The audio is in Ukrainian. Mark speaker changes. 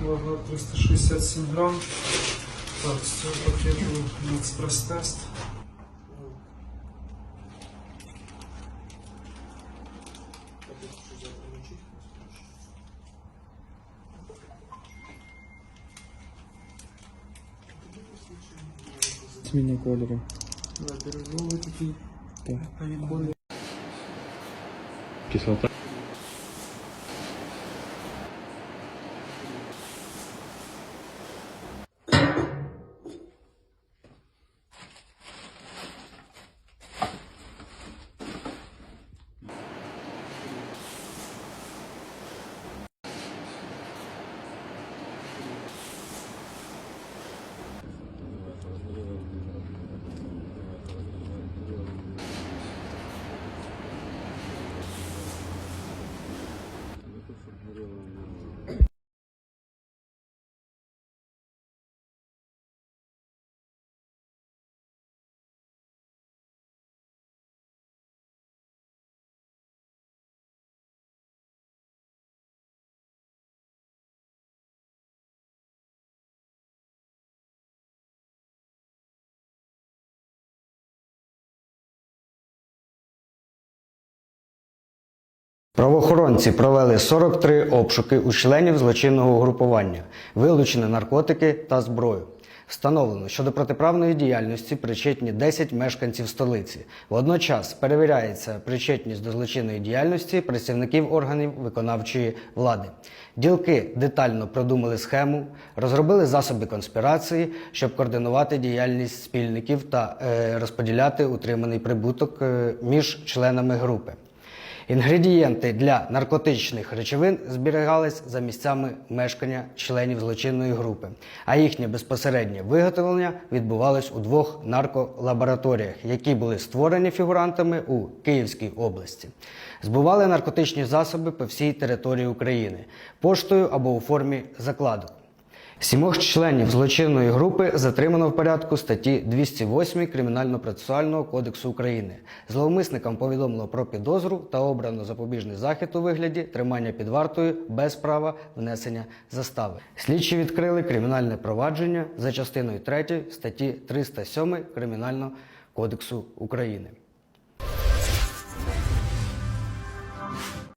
Speaker 1: вага 367 грамм. Так, все потребую на экспресс-тест.
Speaker 2: Зміни кольори.
Speaker 1: Да, бирюзовый такий.
Speaker 2: Так. Кислота.
Speaker 3: Правоохоронці провели 43 обшуки у членів злочинного угрупування, вилучені наркотики та зброю. Встановлено, що до протиправної діяльності причетні 10 мешканців столиці. Водночас перевіряється причетність до злочинної діяльності працівників органів виконавчої влади. Ділки детально продумали схему, розробили засоби конспірації, щоб координувати діяльність спільників та е, розподіляти утриманий прибуток е, між членами групи. Інгредієнти для наркотичних речовин зберігались за місцями мешкання членів злочинної групи, а їхнє безпосереднє виготовлення відбувалось у двох нарколабораторіях, які були створені фігурантами у Київській області. Збували наркотичні засоби по всій території України поштою або у формі закладок. Сімох членів злочинної групи затримано в порядку статті 208 Кримінально-процесуального кодексу України. Зловмисникам повідомлено про підозру та обрано запобіжний захід у вигляді тримання під вартою без права внесення застави. Слідчі відкрили кримінальне провадження за частиною 3 статті 307 Кримінального кодексу України.